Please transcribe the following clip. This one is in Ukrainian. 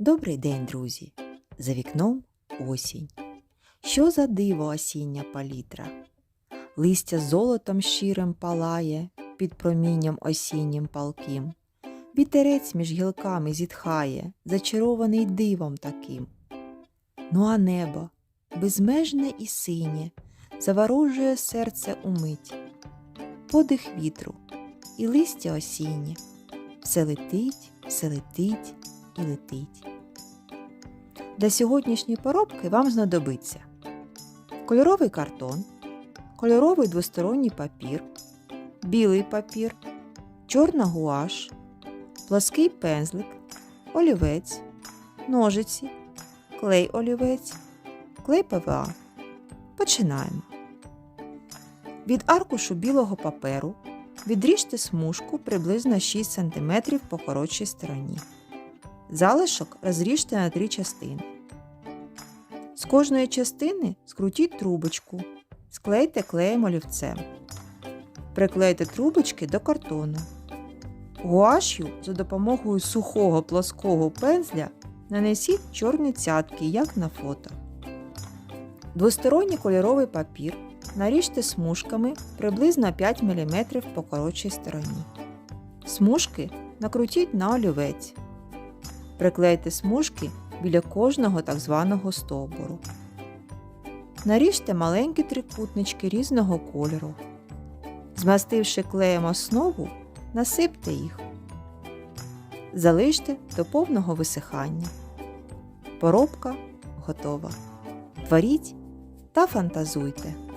Добрий день, друзі! За вікном осінь. Що за диво осіння палітра? Листя золотом щирим палає під промінням осіннім палким. Вітерець між гілками зітхає, зачарований дивом таким. Ну а небо, безмежне і синє, заворожує серце умить. Подих вітру і листя осіннє, все летить, все летить і летить. Для сьогоднішньої поробки вам знадобиться кольоровий картон, кольоровий двосторонній папір, білий папір, чорна гуаш, плоский пензлик, олівець, ножиці, клей олівець, клей ПВА. Починаємо. Від аркушу білого паперу відріжте смужку приблизно 6 см по коротшій стороні. Залишок розріжте на три частини. З кожної частини скрутіть трубочку, склейте клеєм олівцем. Приклейте трубочки до картону. Гуашю за допомогою сухого плоского пензля нанесіть чорні цятки, як на фото. Двосторонній кольоровий папір наріжте смужками приблизно 5 мм по коротшій стороні. Смужки накрутіть на олівець. Приклейте смужки біля кожного так званого стовбуру. Наріжте маленькі трикутнички різного кольору. Змастивши клеєм основу, насипте їх. Залиште до повного висихання. Поробка готова. Творіть та фантазуйте.